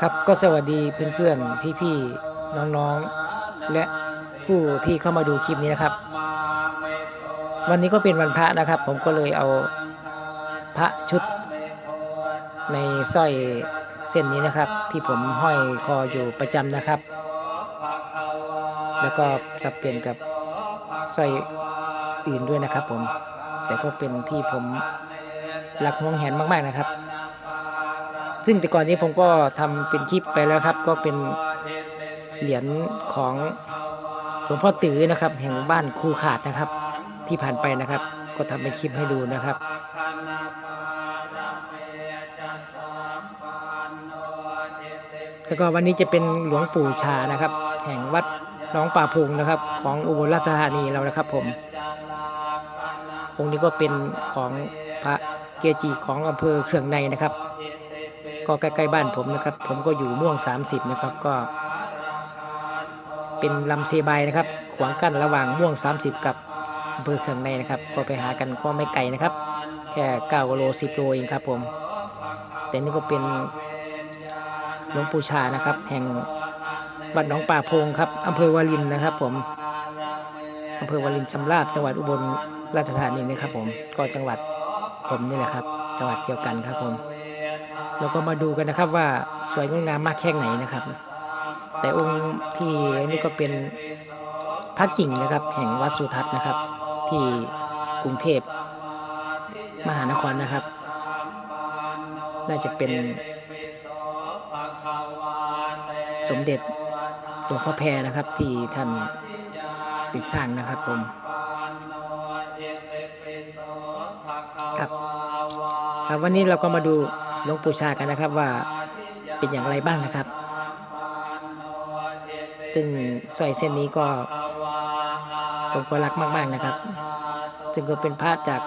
ครับก็สวัสดีเพื่อนๆ พี่ๆ น้องๆ และผู้ที่เข้ามาดูคลิปนี้นะครับ วันนี้ก็เป็นวันพระนะครับ ผมก็เลยเอาพระชุดในสร้อยเส้นนี้นะครับ ที่ผมห้อยคออยู่ประจำนะครับ แล้วก็สับเปลี่ยนกับสร้อยอื่นด้วยนะครับผมแต่ก็เป็นที่ผมรักห่วงแหนมากๆนะครับ ซึ่งแต่ก่อนนี้ผมก็ทำเป็นคลิปไปแล้วครับ ก็เป็นเหรียญของหลวงพ่อตือนะครับ แห่งบ้านคูขาดนะครับ ที่ผ่านไปนะครับ ก็ทำเป็นคลิปให้ดูนะครับแล้วก็วันนี้จะเป็นหลวงปู่ชานะครับ แห่งวัดหน้องป่าพุงนะครับ ของอุบลราชธานีเรานะครับ ผมองค์นี้ก็เป็นของพระเกจิของอำเภอเขื่องในนะครับ ก็ใกล้ๆบ้านผมนะครับ ผมก็อยู่ม่วง 30 นะครับก็ เป็นลำเซบายนะครับ ขวางกั้นระหว่างม่วง 30 กับอำเภอเขื่องในนะครับ ก็ไปหากันก็ไม่ไกลนะครับ แค่9โล10โลเองครับผม แต่นี่ก็เป็นหลวงปู่ชานะครับ แห่งวัดหนองป่าพงครับอำเภอวารินนะครับ ผมอำเภอวารินชำราบจังหวัดอุบลราชธานีนะครับ ผมก็จังหวัดผมนี่แหละครับ จังหวัดเดียวกันครับผม เราก็มาดูกันนะครับว่าสวยงดงามมากแค่ไหนนะครับ แต่องค์ที่นี่ก็เป็นพระกิ่งนะครับ แห่งวัดสุทัศน์นะครับ ที่กรุงเทพมหานครนะครับ น่าจะเป็น สมเด็จหลวงพ่อแพรนะครับ ที่ท่านสิทธิ์สร้างนะครับผมครับครับวันนี้เราก็มาดู หลวงปู่ชากันนะครับว่าเป็นอย่างไรบ้างนะครับ ซึ่งสร้อยเส้นนี้ก็ผมก็รักมาก ๆนะครับ ซึ่งก็เป็นพระจาก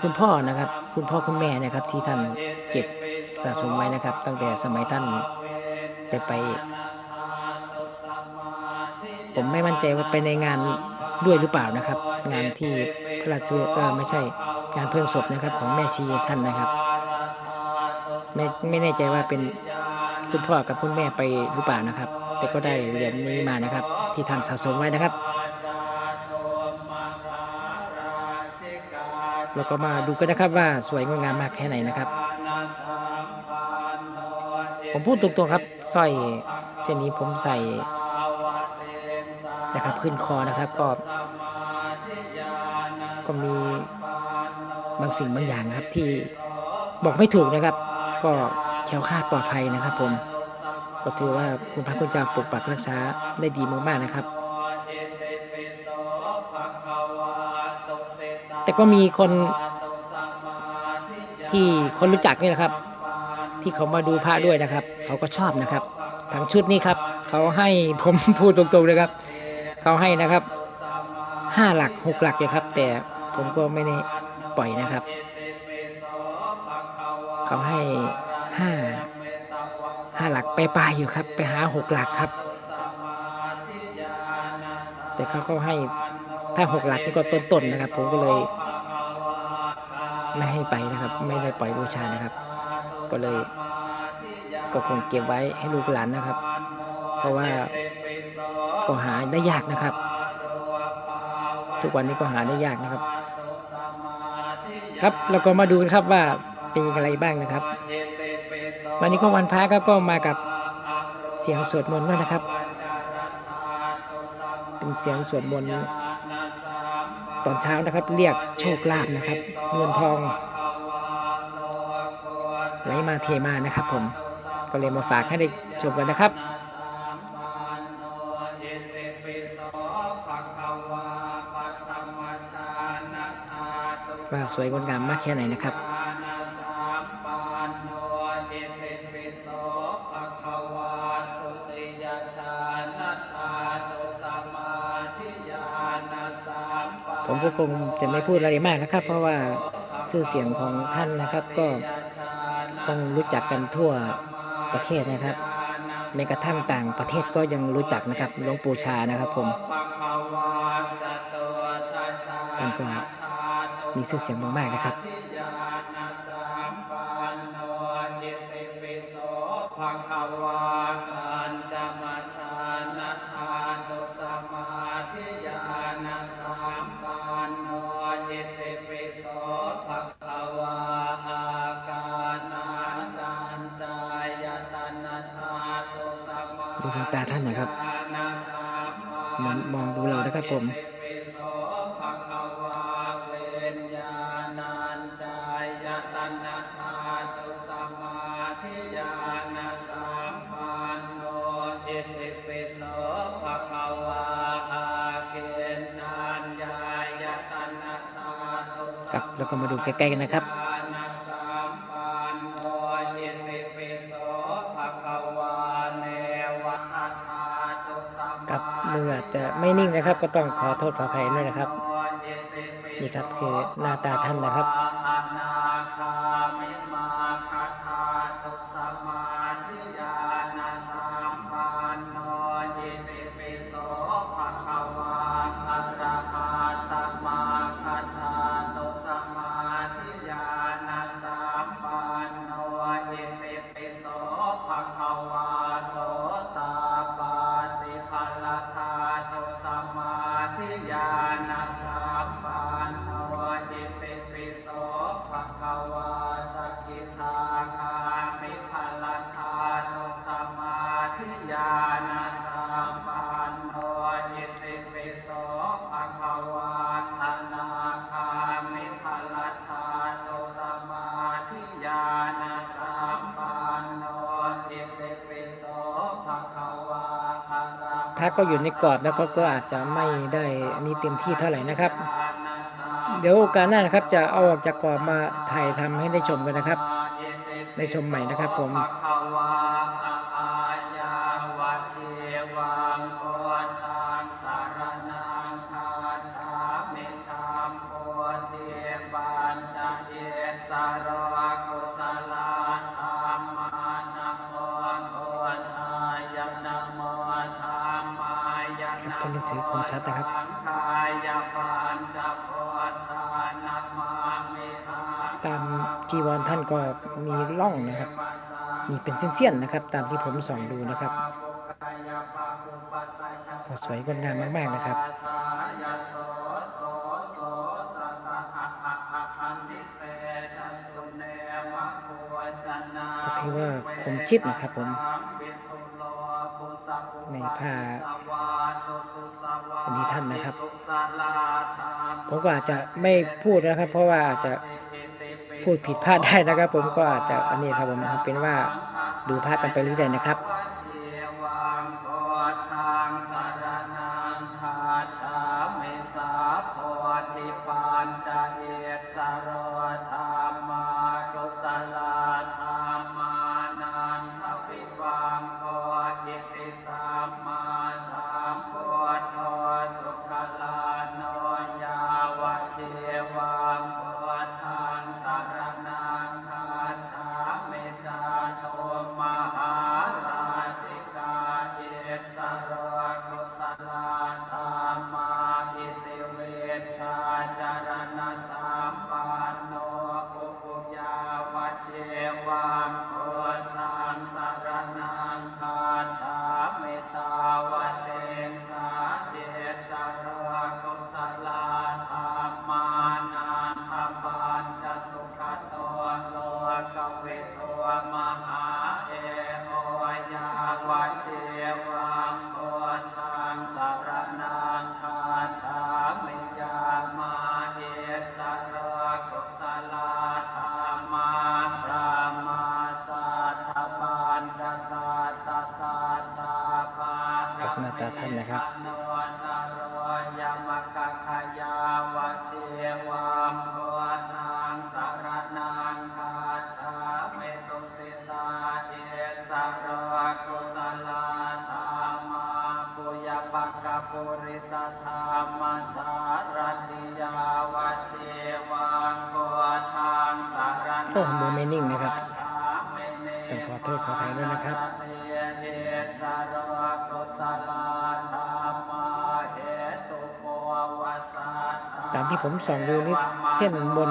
คุณพ่อนะครับ คุณพ่อคุณแม่นะครับ ที่ท่านเก็บสะสมไว้นะครับ ตั้งแต่สมัยท่านได้ไป ผมไม่มั่นใจว่าไปในงานด้วยหรือเปล่านะครับ งานที่พระราชเออไม่ใช่งานเพลิงศพนะครับ ของแม่ชีท่านนะครับ ไม่ไม่แน่ใจว่าเป็นคุณพ่อกับคุณแม่ไปหรือเปล่านะครับ แต่ก็ได้เหรียญนี้มานะครับ ที่ท่านสะสมไว้นะครับ แล้วก็มาดูกันนะครับว่าสวยงดงามมากแค่ไหนนะครับ ผมพูดตรงๆครับสร้อยเส้นนี้ผมใส่นะครับ ขึ้นคอนะครับก็ ก็มีบางสิ่งบางอย่างครับที่บอกไม่ถูกนะครับ ก็แคล้วคลาดปลอดภัยนะครับผมก็ถือว่าคุณพระคุณเจ้าปกปักรักษาได้ดีมากๆนะครับ แต่ก็มีคนที่คนรู้จักนี่แหละครับ ที่เขามาดูพระด้วยนะครับ เขาก็ชอบนะครับทั้งชุดนี้ครับ เขาให้ผมพูดตรงๆเลยครับ เขาให้นะครับห้าหลักหกหลักเลยครับ แต่ผมก็ไม่ได้ปล่อยนะครับ เขาให้ห้าห้าหลักไปปลายอยู่ครับ ไปหาหกหลักครับ แต่เขาก็ให้ถ้าหกหลักนี่ก็ต้นๆนะครับ ผมก็เลย ไม่ให้ไปนะครับ ไม่ได้ปล่อยบูชานะครับ ก็เลย ก็คงเก็บไว้ให้ลูกหลานนะครับ เพราะว่าก็หาได้ยากนะครับ ทุกวันนี้ก็หาได้ยากนะครับ ครับเราก็มาดูกันครับว่า ป็นอย่างไรบ้างนะครับ วันนี้ก็วันพระครับก็มากับเสียงสวดมนต์ด้วยนะครับ เป็นเสียงสวดมนต์ตอนเช้านะครับ เรียกโชคลาภนะครับ เงินทองไหลมาเทมานะครับผมก็เลยมาฝากให้ได้ชมกันนะครับว่าสวยงดงามมากแค่ไหนนะครับ ก็คงจะไม่พูดอะไรมากนะครับ เพราะว่าชื่อเสียงของท่านนะครับก็คงรู้จักกันทั่วประเทศนะครับแม้กระทั่งต่างประเทศก็ยังรู้จักนะครับหลวงปู่ชานะครับผมท่านก็มีชื่อเสียงมากๆนะครับะธาตุสครับแล้วก็มาดูใกล้ๆกันนะครับ นิ่งนะครับ ก็ต้องขอโทษขออภัยด้วยนะครับ นี่ครับคือหน้าตาท่านนะครับะก็อยู่ในกรอบแล้วก็ก็อาจจะไม่ได้อันนี้เต็มที่เท่าไหร่นะครับ เดี๋ยวโอกาสหน้านะครับจะเอาออกจากกรอบมาถ่ายทำให้ได้ชมกันนะครับ ได้ชมใหม่นะครับผม นะครับตามจีวรท่านก็มีร่องนะครับ มีเป็นเส้นๆนะครับ ตามที่ผมส่องดูนะครับก็สวยงดงามมาก ๆ นะครับก็ถือว่าคมชิดนะครับผม ในผ้า นี้ท่านนะครับ ผมก็อาจจะไม่พูดนะครับ เพราะว่าอาจจะพูดผิดพลาดได้นะครับ ผมก็อาจจะอันนี้ครับผมเอาเป็นว่าดูภาพกันไปเรื่อยๆนะครับ วะเชวังโพธังสารนังคาชาเมตุสิตาเอสารกุศลธรรมาปุยปักกปุริสธรรมสารติยาวะเชวังโพธังสารนังโอ้มือไม่นิ่งนะครับชาเมเนต้องขอโทษขออภัยด้วยนะครับ ตามที่ผมส่องดูนี่เส้นบน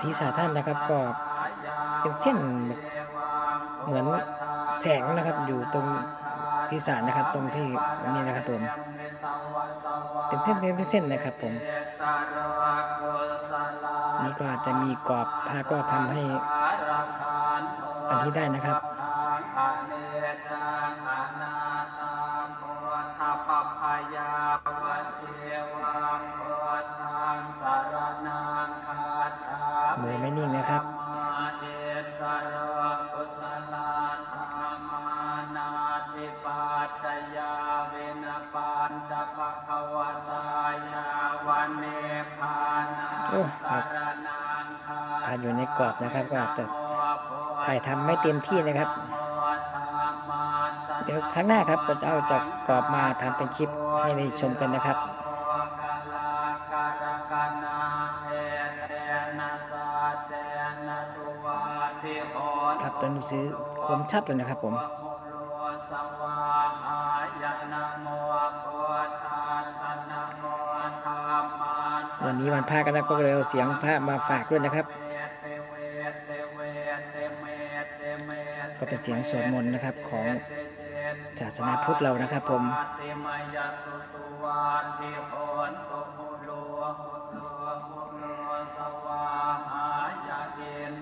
ศีรษะท่านนะครับ ก็เป็นเส้นเหมือนแสงนะครับ อยู่ตรงศีรษะนะครับ ตรงที่นี่นะครับผมเป็นเส้นๆเป็นเส้นนะครับผม นี่ก็จะมีกรอบผ้าก็ทำให้อันที่ได้นะครับ กรอบนะครับก็อาจจะถ่ายทำไม่เต็มที่นะครับ เดี๋ยวครั้งหน้าครับก็จะเอาจากกรอบมาทำเป็นคลิปให้ได้ชมกันนะครับครับตัวหนังสือคมชัดเลยนะครับผมวันนี้วันพระกันนะก็เลยเอาเสียงพระมาฝากด้วยนะครับ ก็เป็นเสียงสวดมนต์นะครับของศาสนาพุทธเรานะครับผม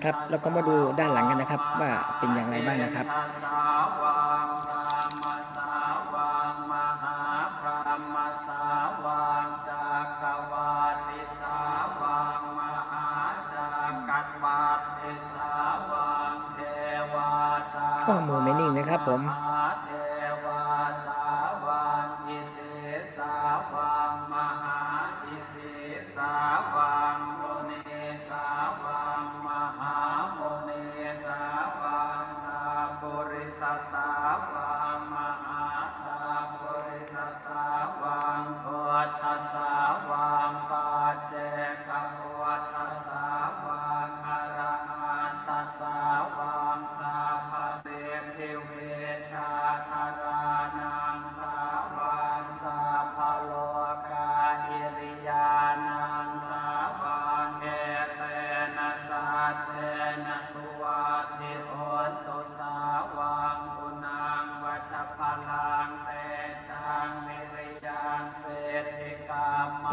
ครับแล้วก็มาดูด้านหลังกันนะครับ ว่าเป็นอย่างไรบ้างนะครับ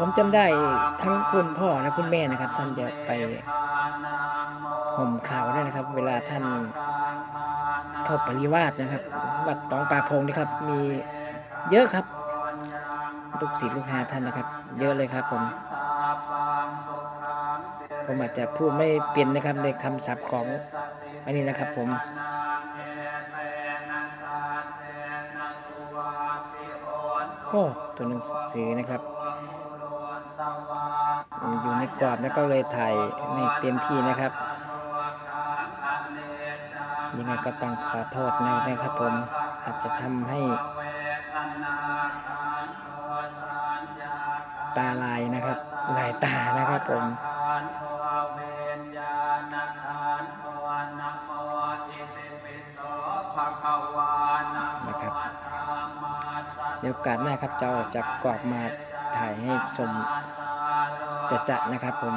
ผมจำได้ทั้งคุณพ่อและคุณแม่นะครับ ท่านจะไปห่มขาวด้วยนะครับ เวลาท่านเข้าปริวาสนะครับ วัดหนองปลาพงนะครับ มีเยอะครับ ลูกศิษย์ลูกหาท่านนะครับ เยอะเลยครับผม ผมอาจจะพูดไม่เปลี่ยนนะครับในคำศัพท์ของอันนี้นะครับผมโอ้ตัวหนังสือนะครับ อยู่ในกรอบแล้วก็เลยถ่ายไม่เต็มที่นะครับ ยังไงก็ต้องขอโทษนะครับผมอาจจะทำให้ตาลายนะครับ ลายตานะครับผมนะครับเดี๋ยวการหน้าครับจะเอาจากกรอบมาถ่ายให้ชม จะจะนะครับผม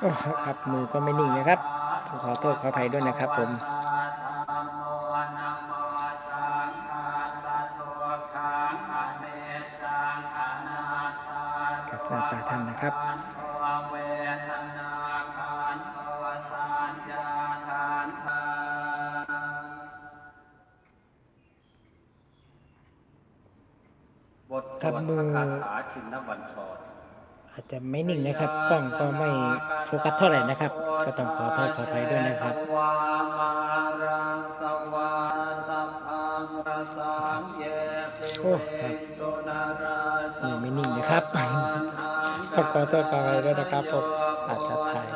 โอ้ครับมือก็ไม่นิ่งนะครับ ขอโทษขออภัยด้วยนะครับผมกับหน้าตาท่านนะครับ ครับวดมืพอระคาถาชินบัญชรอาจจะไม่นิ่งนะครับกล้องก็ไม่โฟกัสเท่าไหร่นะครับ ก็ต้องขอโทษขออภัยด้วยนะครับวามารังสวาสัพพังรสังเยปิโอ้เวครับตุนาราสัมือไม่นิ่งนะครับต้องขอโทษขออภัยด้วยนะครับผมอาจจะถ่าย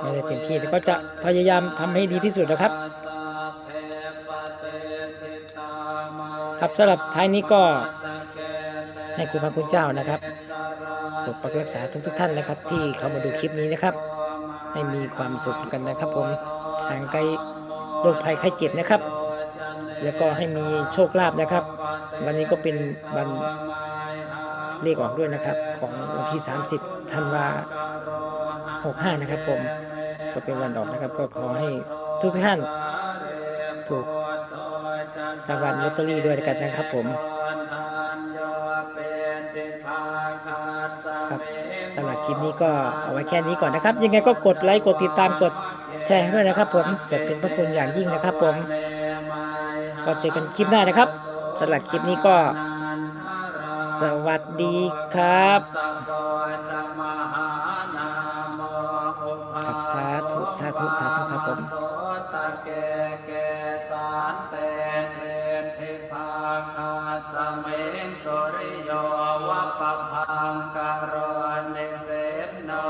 ไม่ได้เต็มที่แต่ก็จะพยายามทำให้ดีที่สุดนะครับครับสำหรับท้ายนี้ก็ ให้คุณพระคุณเจ้านะครับปกปักรักษาทุกๆท่านนะครับ ที่เข้ามาดูคลิปนี้นะครับ ให้มีความสุขกันนะครับ ผมห่างไกลโรคภัยไข้เจ็บนะครับ แล้วก็ให้มีโชคลาภนะครับ วันนี้ก็เป็นวันเลขออกด้วยนะครับ ของวันที่ 30ธันวา65 นะครับ ผมก็เป็นวันออกนะครับ ก็ขอให้ทุกท่านถูกรางวัลลอตเตอรี่ด้วยกันนะครับผม สำหรับคลิปนี้ก็เอาไว้แค่นี้ก่อนนะครับ ยังไงก็กดไลค์กดติดตามกดแชร์ด้วยนะครับ ผมจะเป็นพระคุณอย่างยิ่งนะครับ ผมก็เจอกันคลิปหน้านะครับสำหรับคลิปนี้ก็ สวัสดีครับครับสาธุสาธุสาธุครับผมโสตะเกเก